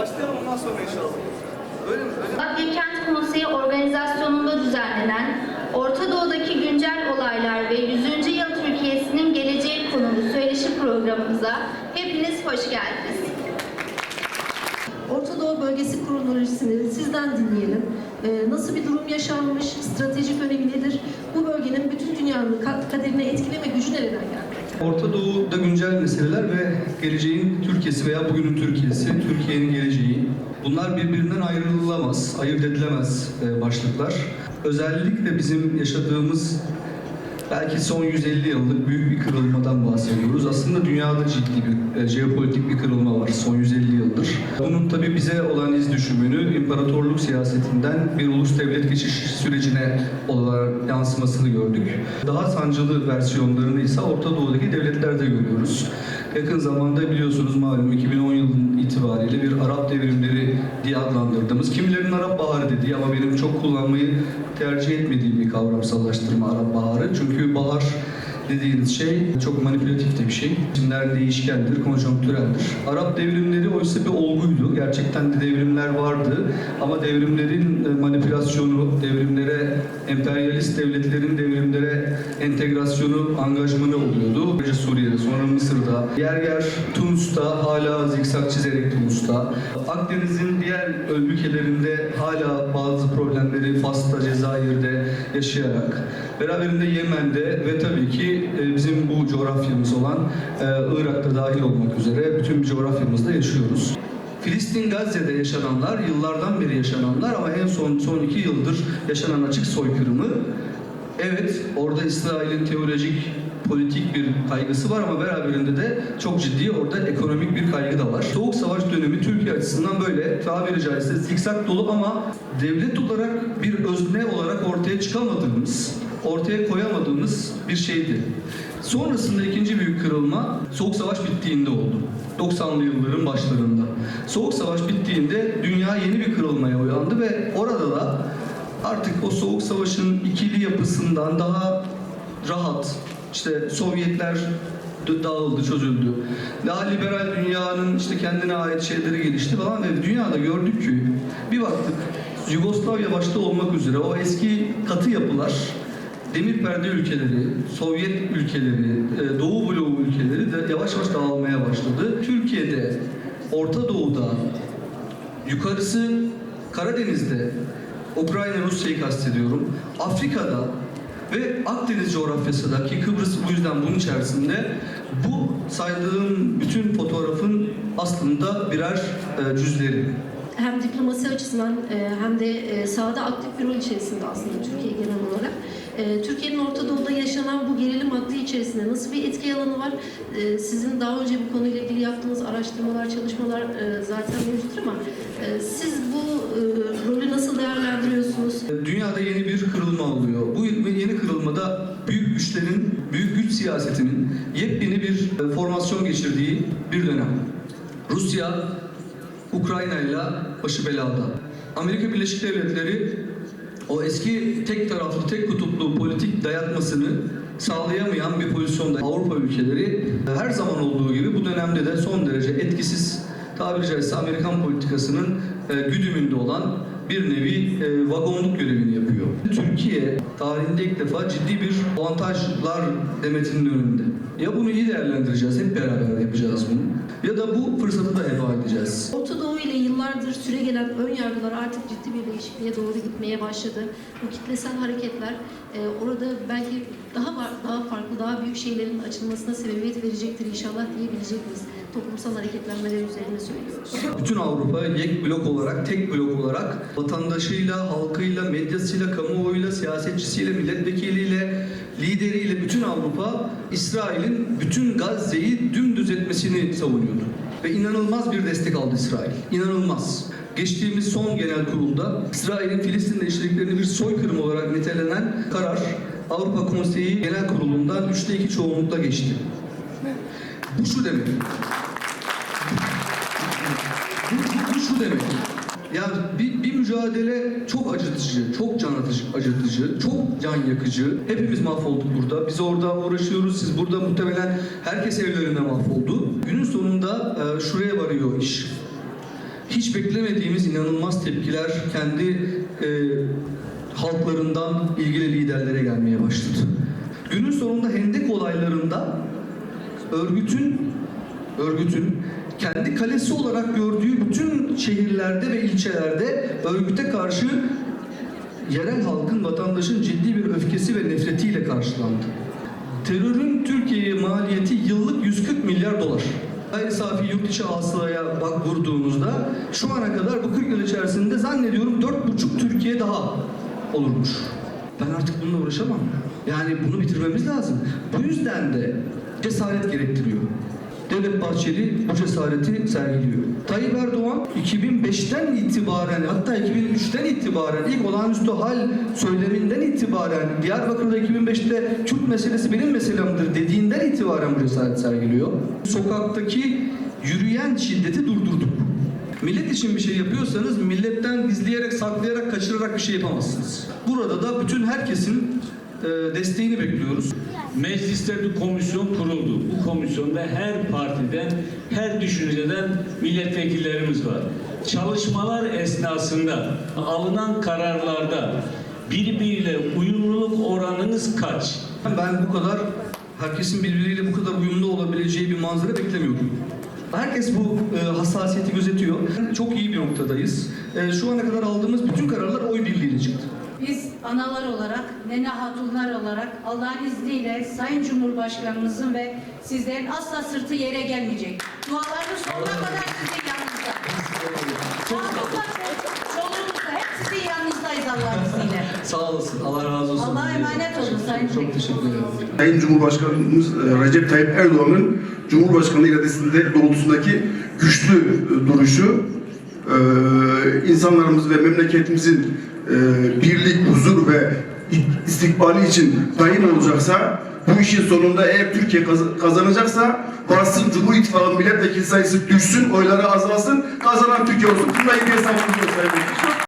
Başlayalım ondan sonra inşallah. Öyle mi? Öyle mi? Akya Kent Konseyi organizasyonunda düzenlenen Orta Doğu'daki güncel olaylar ve 100. yıl Türkiye'sinin geleceği konulu söyleşi programımıza hepiniz hoş geldiniz. Orta Doğu Bölgesi kronolojisini sizden dinleyelim. Ee, nasıl bir durum yaşanmış, stratejik önemi nedir? Bu bölgenin bütün dünyanın ka- kaderine etkileme gücü nereden geldi? Orta Doğu'da güncel meseleler ve geleceğin Türkiye'si veya bugünün Türkiye'si, Türkiye'nin geleceği. Bunlar birbirinden ayrılamaz, ayırt edilemez e, başlıklar. Özellikle bizim yaşadığımız belki son 150 yıllık büyük bir kırılmadan bahsediyoruz. Aslında dünyada ciddi bir e, jeopolitik bir kırılma var son 150 yıldır. Bunun tabii bize olan iz düşümünü imparatorluk siyasetinden bir ulus devlet geçiş sürecine olarak yansımasını gördük. Daha sancılı versiyonlarını ise Orta Doğu'daki devletlerde görüyoruz. Yakın zamanda biliyorsunuz malum 2010 yılının itibariyle bir Arap devrimleri diye adlandırdığımız, kimilerin Arap Baharı dediği ama benim çok kullanmayı tercih etmediğim bir kavramsallaştırma Arap Baharı. Çünkü bahar dediğiniz şey çok manipülatif de bir şey. Cinler değişkendir, konjonktüreldir. Arap devrimleri oysa bir olguydu. Gerçekten de devrimler vardı. Ama devrimlerin e, manipülasyonu, devrimlere, emperyalist devletlerin devrimlere entegrasyonu, angajmanı oluyordu. Önce Suriye'de, sonra Mısır'da, yer yer Tunus'ta, hala zikzak çizerek Tunus'ta. Akdeniz'in diğer ülkelerinde hala bazı problemleri Fas'ta, Cezayir'de yaşayarak, beraberinde Yemen'de ve tabii ki e, bizim bu coğrafyamız olan e, Irak'ta dahil olmak üzere bütün coğrafyamızda yaşıyoruz. Filistin Gazze'de yaşananlar, yıllardan beri yaşananlar ama en son son iki yıldır yaşanan açık soykırımı Evet, orada İsrail'in teolojik, politik bir kaygısı var ama beraberinde de çok ciddi orada ekonomik bir kaygı da var. Soğuk Savaş dönemi Türkiye açısından böyle tabiri caizse zikzak dolu ama devlet olarak bir özne olarak ortaya çıkamadığımız, ortaya koyamadığımız bir şeydi. Sonrasında ikinci büyük kırılma Soğuk Savaş bittiğinde oldu. 90'lı yılların başlarında. Soğuk Savaş bittiğinde dünya yeni bir kırılmaya uyandı ve orada da artık o soğuk savaşın ikili yapısından daha rahat işte Sovyetler dağıldı, çözüldü. Daha liberal dünyanın işte kendine ait şeyleri gelişti falan ve dünyada gördük ki bir baktık Yugoslavya başta olmak üzere o eski katı yapılar demir perde ülkeleri, Sovyet ülkeleri, e, Doğu bloğu ülkeleri de yavaş yavaş dağılmaya başladı. Türkiye'de, Orta Doğu'da, yukarısı Karadeniz'de, Ukrayna Rusya'yı kastediyorum. Afrika'da ve Akdeniz coğrafyasındaki Kıbrıs bu yüzden bunun içerisinde bu saydığım bütün fotoğrafın aslında birer e, cüzleri. Hem diplomasi açısından e, hem de sahada aktif bir rol içerisinde aslında Türkiye genel olarak. E, Türkiye'nin Orta Doğu'da yaşanan bu gerilim aklı içerisinde nasıl bir etki alanı var? E, Sizin daha önce bu konuyla ilgili yaptığınız araştırmalar, çalışmalar e, zaten mevcut ama e, siz bu e, rolü nasıl değerlendiriyorsunuz? Dünyada yeni bir kırılma oluyor. Bu yeni kırılmada büyük güçlerin, büyük güç siyasetinin yepyeni bir formasyon geçirdiği bir dönem. Rusya, Ukrayna ile başı belada. Amerika Birleşik Devletleri o eski tek taraflı, tek kutuplu politik dayatmasını sağlayamayan bir pozisyonda. Avrupa ülkeleri e, her zaman olduğu gibi bu dönemde de son derece etkisiz tabiri caizse Amerikan politikasının e, güdümünde olan bir nevi e, vagonluk görevini yapıyor. Türkiye tarihinde ilk defa ciddi bir avantajlar demetinin önünde. Ya bunu iyi değerlendireceğiz, hep beraber yapacağız bunu. Bu fırsatı da heba edeceğiz. Orta Doğu ile yıllardır süre gelen ön yargılar artık ciddi bir değişikliğe doğru gitmeye başladı. Bu kitlesel hareketler e, orada belki daha var, daha farklı, daha büyük şeylerin açılmasına sebebiyet verecektir inşallah diyebilecek miyiz? Toplumsal hareketlenmeler üzerine söylüyoruz. Bütün Avrupa yek blok olarak, tek blok olarak vatandaşıyla, halkıyla, medyasıyla, kamuoyuyla, siyasetçisiyle, milletvekiliyle, lideriyle bütün Avrupa İsrail'in bütün Gazze'yi dümdüz etmesini savunuyordu. Ve inanılmaz bir destek aldı İsrail. İnanılmaz. Geçtiğimiz son genel kurulda İsrail'in Filistin'de işlediklerini bir soykırım olarak nitelenen karar Avrupa Konseyi Genel Kurulu'ndan 3'te 2 çoğunlukla geçti. Bu şu demek. Bu, bu, bu şu demek. Yani bir, bir mücadele çok acıtıcı, çok can atıcı, acıtıcı, çok can yakıcı. Hepimiz mahvolduk burada. Biz orada uğraşıyoruz. Siz burada muhtemelen herkes evlerinde mahvoldu. Günün sonunda e, şuraya varıyor iş. hiç beklemediğimiz inanılmaz tepkiler kendi e, halklarından ilgili liderlere gelmeye başladı. Günün sonunda Hendek olaylarında örgütün örgütün kendi kalesi olarak gördüğü bütün şehirlerde ve ilçelerde örgüte karşı yerel halkın, vatandaşın ciddi bir öfkesi ve nefretiyle karşılandı. Terörün Türkiye'ye maliyeti yıllık 140 milyar dolar. Gayri safi yurt içi hasılaya bak vurduğumuzda şu ana kadar bu 40 yıl içerisinde zannediyorum 4,5 Türkiye daha olurmuş. Ben artık bununla uğraşamam. Yani bunu bitirmemiz lazım. Bu yüzden de cesaret gerektiriyor. Devlet Bahçeli bu cesareti sergiliyor. Tayyip Erdoğan 2005'ten itibaren hatta 2003'ten itibaren ilk olağanüstü hal söyleminden itibaren Diyarbakır'da 2005'te Kürt meselesi benim meselemdir dediğinden itibaren bu cesaret sergiliyor. Sokaktaki yürüyen şiddeti durdurduk. Millet için bir şey yapıyorsanız milletten gizleyerek, saklayarak, kaçırarak bir şey yapamazsınız. Burada da bütün herkesin desteğini bekliyoruz. Mecliste bir komisyon kuruldu. Bu komisyonda her partiden, her düşünceden milletvekillerimiz var. Çalışmalar esnasında alınan kararlarda birbiriyle uyumluluk oranınız kaç? Ben bu kadar herkesin birbiriyle bu kadar uyumlu olabileceği bir manzara beklemiyordum. Herkes bu e, hassasiyeti gözetiyor. Çok iyi bir noktadayız. E, şu ana kadar aldığımız bütün kararlar oy birliğiyle çıktı. Biz analar olarak, nene hatunlar olarak Allah'ın izniyle Sayın Cumhurbaşkanımızın ve sizlerin asla sırtı yere gelmeyecek. Dualarınız sonuna kadar sizin yanınızda. Çocuklar, çoluğumuzda hep sizin yanınızdayız Allah'ın izniyle. Sağ olasın. Allah razı olsun. Allah'a emanet olun Sayın Çok teşekkür ederim. Sayın Cumhurbaşkanımız e, Recep Tayyip Erdoğan'ın Cumhurbaşkanı iradesinde doğrultusundaki güçlü duruşu e, insanlarımız ve memleketimizin birlik, huzur ve istikbali için daim olacaksa bu işin sonunda eğer Türkiye kaz- kazanacaksa varsın Cumhur İttifakı milletvekili sayısı düşsün, oyları azalsın, kazanan Türkiye olsun. Bununla ilgili hesabımız yok.